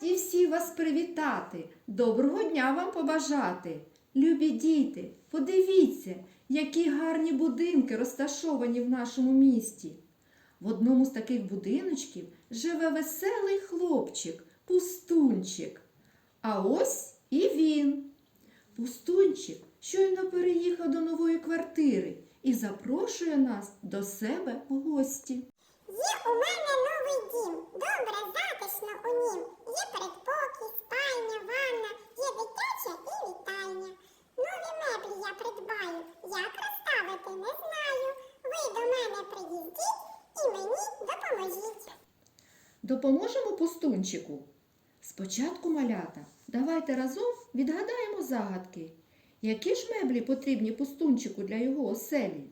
раді всі вас привітати, доброго дня вам побажати. Любі діти, подивіться, які гарні будинки розташовані в нашому місті. В одному з таких будиночків живе веселий хлопчик, пустунчик. А ось і він. Пустунчик щойно переїхав до нової квартири і запрошує нас до себе в гості. Є у мене новий Допоможемо пустунчику. Спочатку малята, давайте разом відгадаємо загадки. Які ж меблі потрібні пустунчику для його оселі?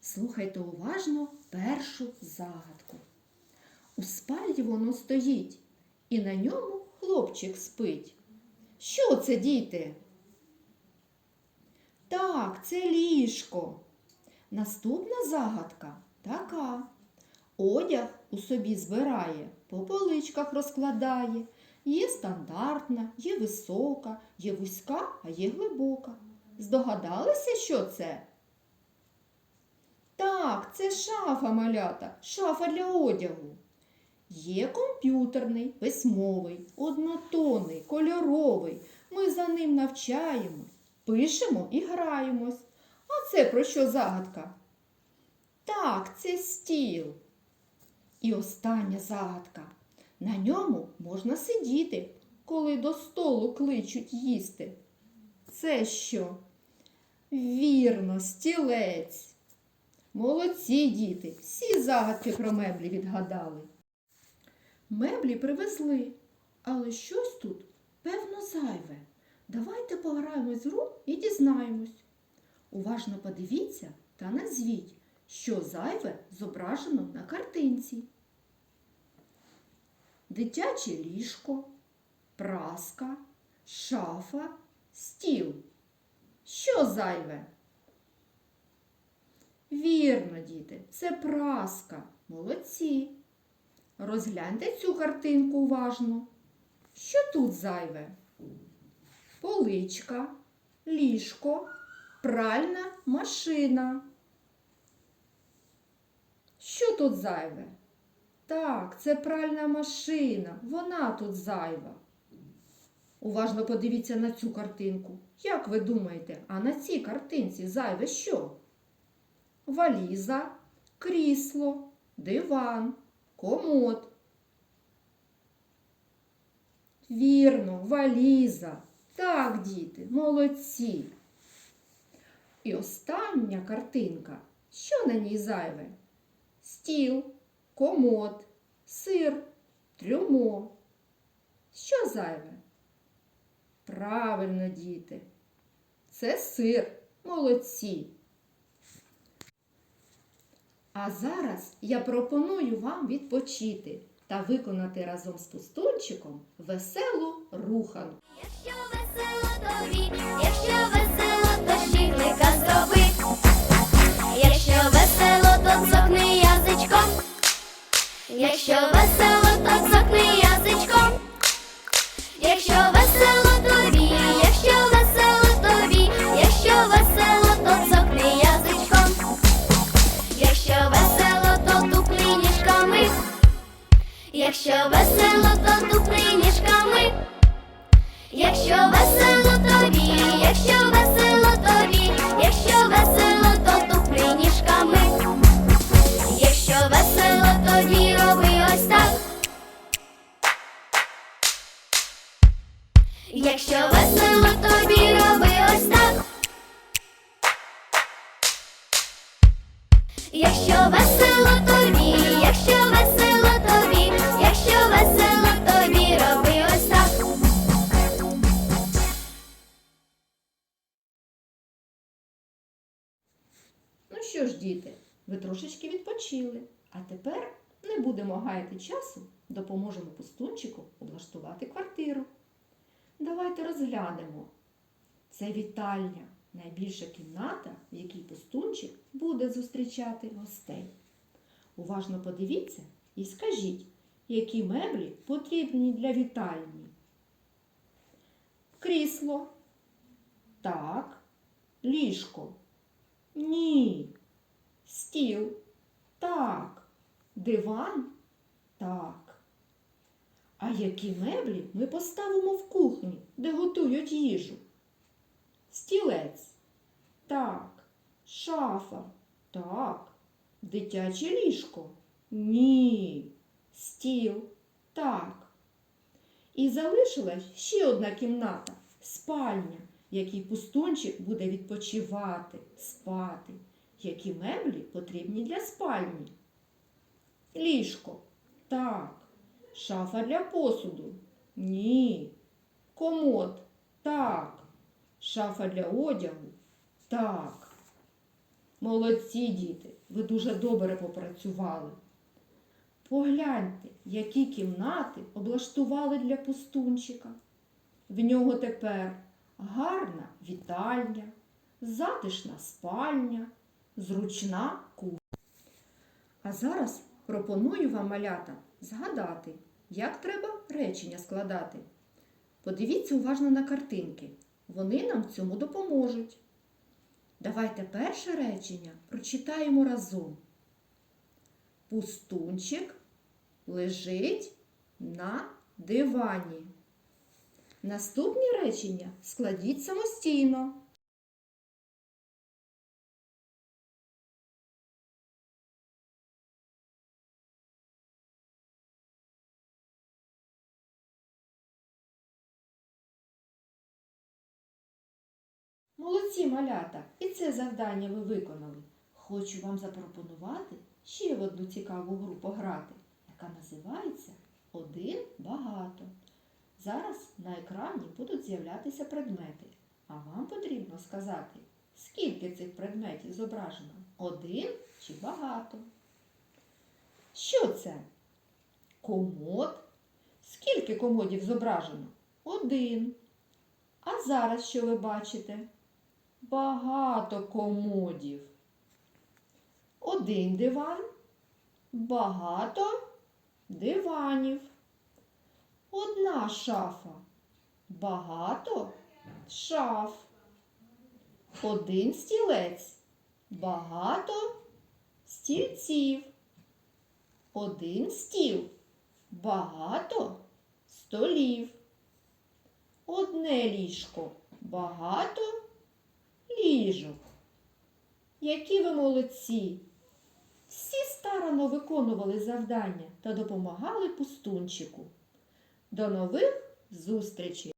Слухайте уважно першу загадку. У спальні воно стоїть, і на ньому хлопчик спить. Що це, діти? Так, це ліжко. Наступна загадка така. Одяг у собі збирає, по поличках розкладає. Є стандартна, є висока, є вузька, а є глибока. Здогадалися, що це? Так, це шафа малята, шафа для одягу. Є комп'ютерний, письмовий, однотонний, кольоровий. Ми за ним навчаємось, пишемо і граємось. А це про що загадка? Так, це стіл. І остання загадка. На ньому можна сидіти, коли до столу кличуть їсти. Це що? Вірно, стілець. Молодці діти, всі загадки про меблі відгадали. Меблі привезли, але щось тут, певно, зайве. Давайте пограємось в гру і дізнаємось. Уважно подивіться та назвіть, що зайве зображено на картинці. Дитяче ліжко, праска, шафа, стіл. Що зайве? Вірно, діти, це праска. Молодці. Розгляньте цю картинку уважно. Що тут зайве? Поличка, ліжко, пральна машина. Що тут зайве? Так, це пральна машина. Вона тут зайва. Уважно подивіться на цю картинку. Як ви думаєте, а на цій картинці зайве що? Валіза, крісло, диван, комод. Вірно, валіза. Так, діти, молодці. І остання картинка. Що на ній зайве? Стіл, комод, сир, трюмо. Що зайве? Правильно, діти. Це сир. Молодці. А зараз я пропоную вам відпочити та виконати разом з пустунчиком веселу руханку. Якщо весело тобі, якщо весело, то щіглика зроби. Якщо весело, то язичком. Якщо весело, то язичком. Якщо весело, тобі роби ось так. Якщо весело тобі, якщо весело тобі, якщо весело тобі, роби ось так. Ну що ж, діти, ви трошечки відпочили, а тепер не будемо гаяти часу, допоможемо пустунчику облаштувати квартиру. Давайте розглянемо. Це вітальня, найбільша кімната, в якій пустунчик буде зустрічати гостей. Уважно подивіться і скажіть, які меблі потрібні для вітальні. Крісло. Так. Ліжко. Ні. Стіл. Так. Диван. Так. А які меблі ми поставимо в кухні, де готують їжу? Стілець. Так. Шафа. Так. Дитяче ліжко. Ні. Стіл. Так. І залишилась ще одна кімната спальня, в якій пустунчик буде відпочивати, спати. Які меблі потрібні для спальні? Ліжко. Так. Шафа для посуду. Ні. Комод. Так. Шафа для одягу. Так. Молодці діти, ви дуже добре попрацювали. Погляньте, які кімнати облаштували для пустунчика. В нього тепер гарна вітальня, затишна спальня, зручна кухня. А зараз пропоную вам, малята, згадати, як треба речення складати. Подивіться уважно на картинки. Вони нам в цьому допоможуть. Давайте перше речення прочитаємо разом. Пустунчик лежить на дивані. Наступні речення складіть самостійно. Молодці малята! І це завдання ви виконали. Хочу вам запропонувати ще в одну цікаву гру пограти, яка називається Один багато. Зараз на екрані будуть з'являтися предмети, а вам потрібно сказати, скільки цих предметів зображено один чи багато. Що це? Комод. Скільки комодів зображено? Один. А зараз що ви бачите? Багато комодів. Один диван, багато диванів. Одна шафа, багато шаф. Один стілець, багато стільців. Один стіл, багато столів. Одне ліжко, багато ліжок. Які ви молодці! Всі старано виконували завдання та допомагали пустунчику. До нових зустрічей!